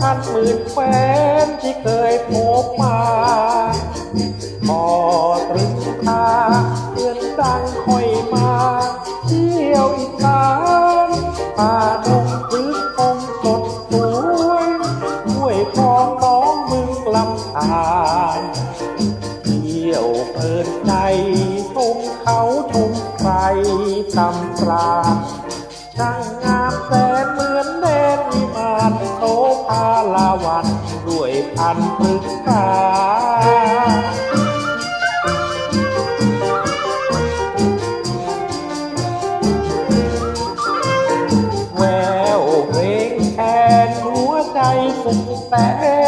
หมื่นแฟนที่เคยพบมาพอตรึงตาเตือนดังคอยมาเที่ยวอีสานป่าดงพื้นคงสดสวยห้วยคลองน้องมึงลำธารเที่ยวเพลินใจชมเขาชมไฟตำปราช่างงามแส พาลาวันด้วยพันพฤกษาแววเพลงแคนหัวใจสุขแส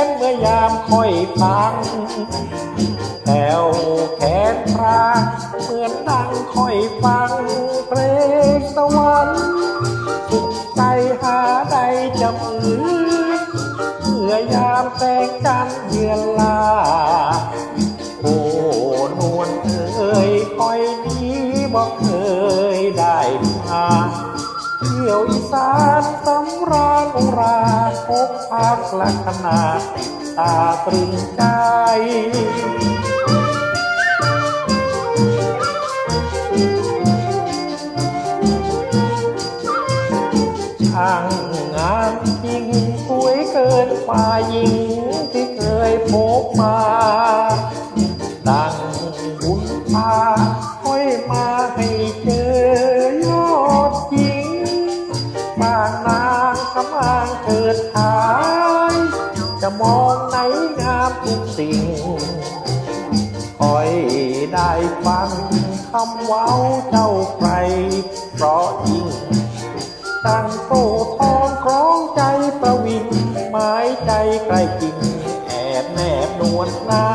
นเมื่อยามค่อยฟังแถวแขนพระเหมือนดังค่อยฟังเพลงสวรรค์สุขใจหาใดจะเหมือามแสงจันเยือนลา โอ้นวลเอ่ยคอยนี้บอกเคยได้มาเที่ยวอีสานสำราญอุราพบพักลักษณะตาตรึงใจช่างงามจริงสวยเกินฝ่ายิง มาดังบุญพาค่อยมาให้เจอยอดหญิงบางนางกำลังเกิดขาย จะมองไหนงามทุกสิ่งคอยได้ฟังคำเว้าเจ้าใคร เพราะยิ่งตั้งโตทองคล้องใจประวิงหมายใจใกล้จริง นบนวลนา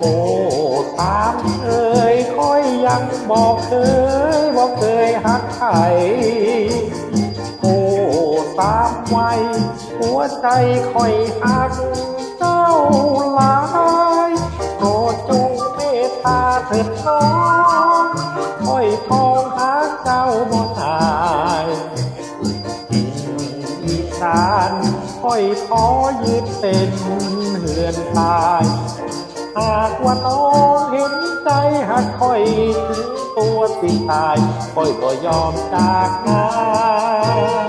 โอ้ตามเคยคอยยังบอกเคยบอกเคยหักใครโอ้ตามไว้หัวใจคอยหักเจ้าลา ทายกินอีสานคอยขอยึดเป็นเหือนตาย หากว่าน้องเห็นใจหักคอยถึงตัวสิตายคอยก็ยอมจากงาน